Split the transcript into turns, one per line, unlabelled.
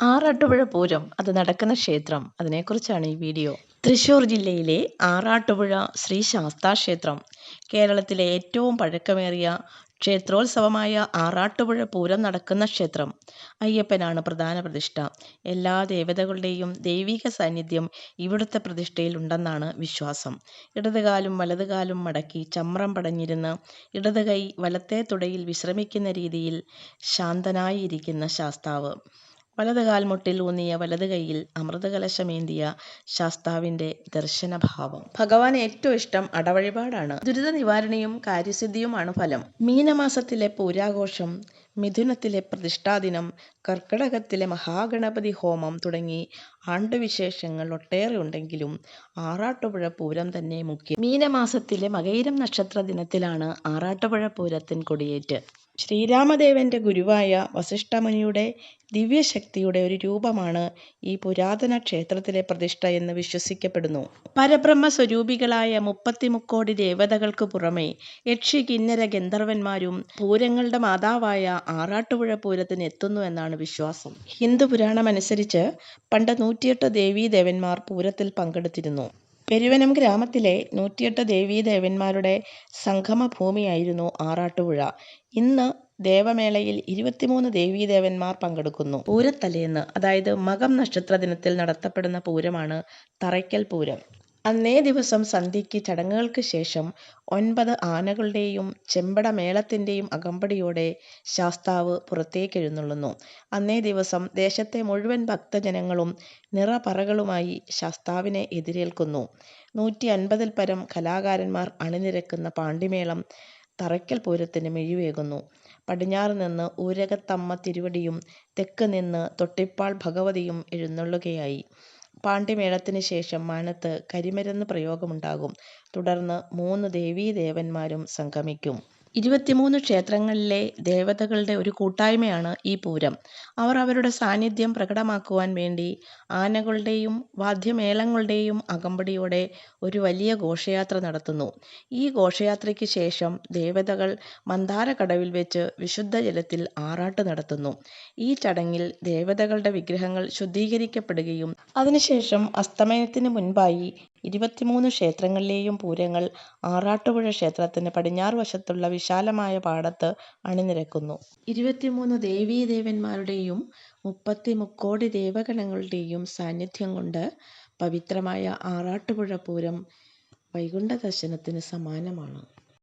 ആറാട്ടുപുഴ പൂരം അത് നടക്കുന്ന ക്ഷേത്രം. അതിനെക്കുറിച്ചാണ് ഈ വീഡിയോ. തൃശ്ശൂർ ജില്ലയിലെ ആറാട്ടുപുഴ ശ്രീ ശാസ്താ ക്ഷേത്രം. കേരളത്തിലെ ഏറ്റവും പഴക്കമേറിയ ക്ഷേത്രോത്സവമായ ആറാട്ടുപുഴ പൂരം നടക്കുന്ന ക്ഷേത്രം. അയ്യപ്പനാണ് പ്രധാന പ്രതിഷ്ഠ. എല്ലാ ദേവതകളുടെയും ദൈവിക സാന്നിധ്യം ഇവിടുത്തെ പ്രതിഷ്ഠയിൽ ഉണ്ടെന്നാണ് വിശ്വാസം. ഇടതുകാലും വലതുകാലും മടക്കി ചമ്രം പടഞ്ഞിരുന്ന് ഇടത് കൈ വലത്തെ തുടയിൽ വിശ്രമിക്കുന്ന രീതിയിൽ ശാന്തനായിരിക്കുന്ന ശാസ്താവ്. വലത് കാൽമുട്ടിൽ ഊന്നിയ വലത് കൈയിൽ അമൃതകലശമേന്തിയ ശാസ്താവിന്റെ ദർശനഭാവം. ഭഗവാൻ ഏറ്റവും ഇഷ്ടം അടവഴിപാടാണ്. ദുരിത നിവാരണിയും കാര്യസിദ്ധിയുമാണ് ഫലം. മീനമാസത്തിലെ പൂരാഘോഷം മിഥുനത്തിലെ പ്രതിഷ്ഠാദിനം കർക്കടകത്തിലെ മഹാഗണപതി ഹോമം തുടങ്ങി ആണ്ടുവിശേഷങ്ങൾ ഒട്ടേറെ ഉണ്ടെങ്കിലും ആറാട്ടുപുഴ പൂരം തന്നെ മുഖ്യം. മീനമാസത്തിലെ മകൈരം നക്ഷത്ര ദിനത്തിലാണ് ആറാട്ടുപുഴ പൂരത്തിൻ കൊടിയേറ്റ്. ശ്രീരാമദേവന്റെ ഗുരുവായ വസിഷ്ഠമുനിയുടെ ദിവ്യശക്തിയുടെ ഒരു രൂപമാണ് ഈ പുരാതന ക്ഷേത്രത്തിലെ പ്രതിഷ്ഠ എന്ന് വിശ്വസിക്കപ്പെടുന്നു. പരബ്രഹ്മ സ്വരൂപികളായ മുപ്പത്തിമുക്കോടി ദേവതകൾക്ക് പുറമെ യക്ഷി കിന്നര ഗന്ധർവന്മാരും പൂരങ്ങളുടെ മാതാവായ ആറാട്ടുപുഴ പൂരത്തിന് എത്തുന്നു എന്നാണ് വിശ്വാസം. ഹിന്ദു പുരാണമനുസരിച്ച് പണ്ട് നൂറ്റിയെട്ട് ദേവീദേവന്മാർ പൂരത്തിൽ പങ്കെടുത്തിരുന്നു. പെരുവനം ഗ്രാമത്തിലെ നൂറ്റിയെട്ട് ദേവീദേവന്മാരുടെ സംഗമ ഭൂമിയായിരുന്നു ആറാട്ടുപുഴ. ഇന്ന് ദേവമേളയിൽ ഇരുപത്തിമൂന്ന് ദേവീദേവന്മാർ പങ്കെടുക്കുന്നു. പൂരത്തലേന്ന് അതായത് മകം നക്ഷത്ര ദിനത്തിൽ നടത്തപ്പെടുന്ന പൂരമാണ് തറയ്ക്കൽ പൂരം. അന്നേ ദിവസം സന്ധ്യയ്ക്ക് ചടങ്ങുകൾക്ക് ശേഷം ഒൻപത് ആനകളുടെയും ചെമ്പട മേളത്തിന്റെയും അകമ്പടിയോടെ ശാസ്താവ് പുറത്തേക്ക് എഴുന്നള്ളുന്നു അന്നേ ദിവസം ദേശത്തെ മുഴുവൻ ഭക്തജനങ്ങളും നിറപറകളുമായി ശാസ്താവിനെ എതിരേൽക്കുന്നു. നൂറ്റി അൻപതിൽ പരം കലാകാരന്മാർ അണിനിരക്കുന്ന പാണ്ടിമേളം തറയ്ക്കൽ പൂരത്തിന് മിഴിവേകുന്നു. പടിഞ്ഞാറ് നിന്ന് ഊരകത്തമ്മ തിരുവടിയും തെക്ക് നിന്ന് തൊട്ടിപ്പാൾ ഭഗവതിയും എഴുന്നള്ളുകയായി. പാണ്ഡ്യമേളത്തിന് ശേഷം മാനത്ത് കരിമരുന്ന് പ്രയോഗമുണ്ടാകും. തുടർന്ന് മൂന്ന് ദേവീദേവന്മാരും സംഗമിക്കും. ഇരുപത്തിമൂന്ന് ക്ഷേത്രങ്ങളിലെ ദേവതകളുടെ ഒരു കൂട്ടായ്മയാണ് ഈ പൂരം. അവർ അവരുടെ സാന്നിധ്യം പ്രകടമാക്കുവാൻ വേണ്ടി ആനകളുടെയും വാദ്യമേളങ്ങളുടെയും അകമ്പടിയോടെ ഒരു വലിയ ഘോഷയാത്ര നടത്തുന്നു. ഈ ഘോഷയാത്രയ്ക്ക് ശേഷം ദേവതകൾ മന്ദാരക്കടവിൽ വെച്ച് വിശുദ്ധ ജലത്തിൽ ആറാട്ട് നടത്തുന്നു. ഈ ചടങ്ങിൽ ദേവതകളുടെ വിഗ്രഹങ്ങൾ ശുദ്ധീകരിക്കപ്പെടുകയും അതിനുശേഷം അസ്തമയത്തിന് മുൻപായി ഇരുപത്തിമൂന്ന് ക്ഷേത്രങ്ങളിലെയും പൂരങ്ങൾ ആറാട്ടുപുഴ ക്ഷേത്രത്തിന് പടിഞ്ഞാറ് വശത്തുള്ള വിശാലമായ പാടത്ത് അണിനിരക്കുന്നു. ഇരുപത്തിമൂന്ന് ദേവീദേവന്മാരുടെയും മുപ്പത്തിമുക്കോടി ദേവഗണങ്ങളുടെയും സാന്നിധ്യം കൊണ്ട് പവിത്രമായ ആറാട്ടുപുഴ പൂരം വൈകുണ്ഠ ദർശനത്തിന് സമാനമാണ്.